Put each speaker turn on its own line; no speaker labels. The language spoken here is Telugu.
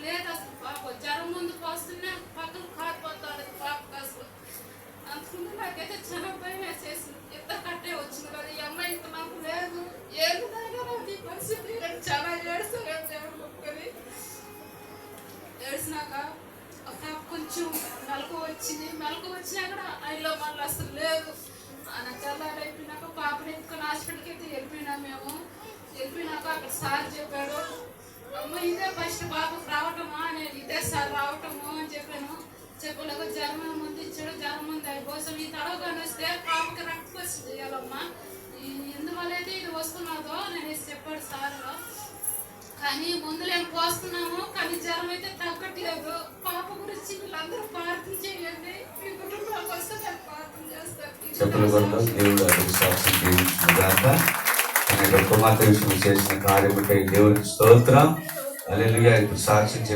లేదు అసలు పాప జ్వరం ముందు పోస్తున్నా పక్కన కారిపోతాడు పాప కాసు అందుకుంటే నాకైతే చాలా భయం వేసేసింది ఇంత కట్టే వచ్చింది కదా ఈ అమ్మాయి ఇంత నాకు లేదు ఏది ఈ పరిస్థితి చాలా ఏడుస్తాను దేవుడు మొక్కుకొని ఏడ్చినాక ఒక కొంచెం మెలకు వచ్చింది మెలకు వచ్చినా కూడా ఆయనలో మళ్ళీ అసలు లేదు ఆయన అయిపోయినాక పాపని ఎత్తుకొని హాస్పిటల్కి అయితే వెళ్ళిపోయినా మేము. వెళ్ళిపోయినాక అక్కడ సార్ చెప్పాడు ఫస్ట్ బాబుకి రావటమా నేను ఇదే సార్ రావటము అని చెప్పాను. చెప్పలేక జ్వరం ముందు ఇచ్చాడు జ్వరం ముందు అయిపోసం ఈ తడవగానే వస్తే పాపకి రక్త వస్తుంది చేయాలమ్మా ఎందువల్ల అయితే ఇది వస్తున్నదో నేను చెప్పాడు సార్. కానీ మందులేం పోస్తున్నాము కానీ జ్వరం అయితే తగ్గట్లేదు. పాప గురించి వీళ్ళందరూ ప్రార్థన చేయండి. మీ కుటుంబానికి వస్తే నేను ప్రార్థన చేస్తాను.
కుమార్తె విషయంలో చేసిన కార్యముకై దేవునికి స్తోత్రం. అలెలుగా ఇప్పుడు సాక్షి చెప్పి